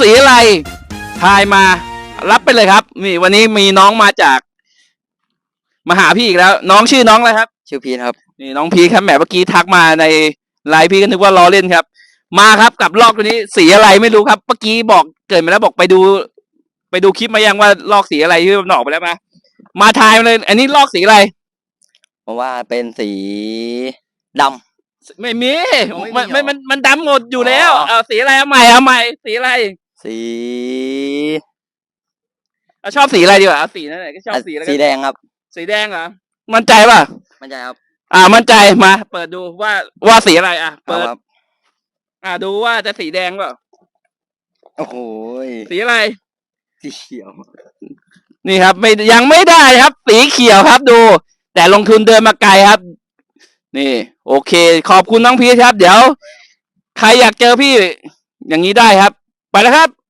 สีอะไรทายมา รับไปเลยครับ นี่วันนี้มีน้องมาจากมาหาพี่อีกแล้ว น้องชื่อน้องอะไรครับ ชื่อพีทครับ นี่น้องพีคครับแหมเมื่อกี้ทักมาในไลน์พี่ก็นึกว่าล้อเล่นครับ มาครับกับลอกตัวนี้สีอะไรไม่รู้ครับ เมื่อกี้บอกเกิดมาแล้วบอกไปดู ไปดูคลิปมายังว่าลอกสีอะไรที่มันออกไปแล้วมามาทายมาเลย อันนี้ลอกสีอะไรผมว่าเป็นสีดำ ไม่มีไม่มีมันเหรอ มันมันมันดำหมดอยู่แล้วอ๋อเอาสีอะไรเอาใหม่เอาใหม่สีอะไร สีเอาชอบสีอะไรดีกว่าเอาสีนั่นแหละก็ชอบสีอะไรสีกันแดงครับ สีแดงเหรอมั่นใจป่ะไม่ใช่ครับอ่า มั่นใจมา เปิดดูว่าว่าสีอะไร อะเอาเปิดครับอ่าดูว่าจะสีแดงเปล่าโอ้โหยสีอะไร สีเขียว นี่ครับ ไม่ยังไม่ได้ครับ สีเขียวครับดู แต่ลงทุนเดินมาไกลครับ นี่ โอเค ขอบคุณน้องพีชครับ เดี๋ยว ใครอยากเจอพี่ อย่างนี้ได้ครับไป ไปแล้วครับ